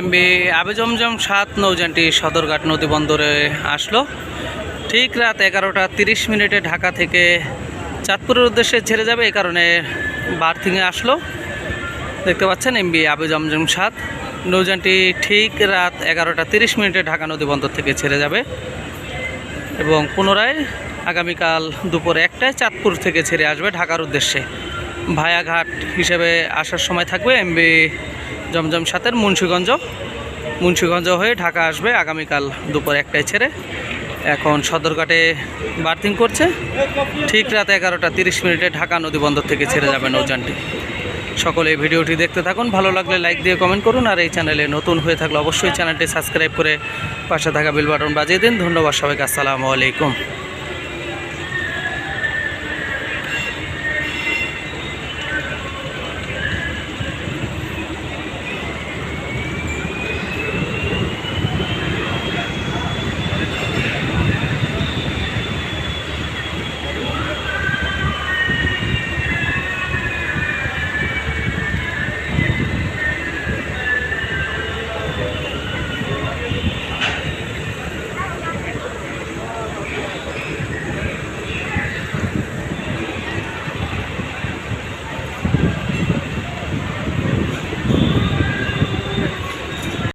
MB আবে জমজম সাত নৌযানটি সদরঘাট নদী বন্দরে আসলো। ঠিক রাত এগারোটা তিরিশ মিনিটে ঢাকা থেকে চাঁদপুরের উদ্দেশ্যে ছেড়ে যাবে এই কারণে বার্থিংয়ে আসলো। দেখতে পাচ্ছেন এমবি আবে জমজম সাত নৌযানটি ঠিক রাত এগারোটা তিরিশ মিনিটে ঢাকা নদী বন্দর থেকে ছেড়ে যাবে এবং পুনরায় আগামীকাল দুপুর একটায় চাঁদপুর থেকে ছেড়ে আসবে ঢাকার উদ্দেশ্যে। ভায়াঘাট হিসেবে আসার সময় থাকবে এমবি জমজম সাতের মুন্সীগঞ্জ। মুন্সীগঞ্জ হয়ে ঢাকা আসবে আগামীকাল দুপুর একটায় ছেড়ে। এখন সদরঘাটে বার্থিং করছে। ঠিক রাত এগারোটা তিরিশ মিনিটে ঢাকা নদী বন্দর থেকে ছেড়ে যাবে নৌযানটি। সকলে ভিডিওটি দেখতে থাকুন। ভালো লাগলে লাইক দিয়ে কমেন্ট করুন। আর এই চ্যানেলে নতুন হয়ে থাকলে অবশ্যই চ্যানেলটি সাবস্ক্রাইব করে পাশে থাকা বেল বাটন বাজিয়ে দিন। ধন্যবাদ সবাইকে। আসসালামু আলাইকুম।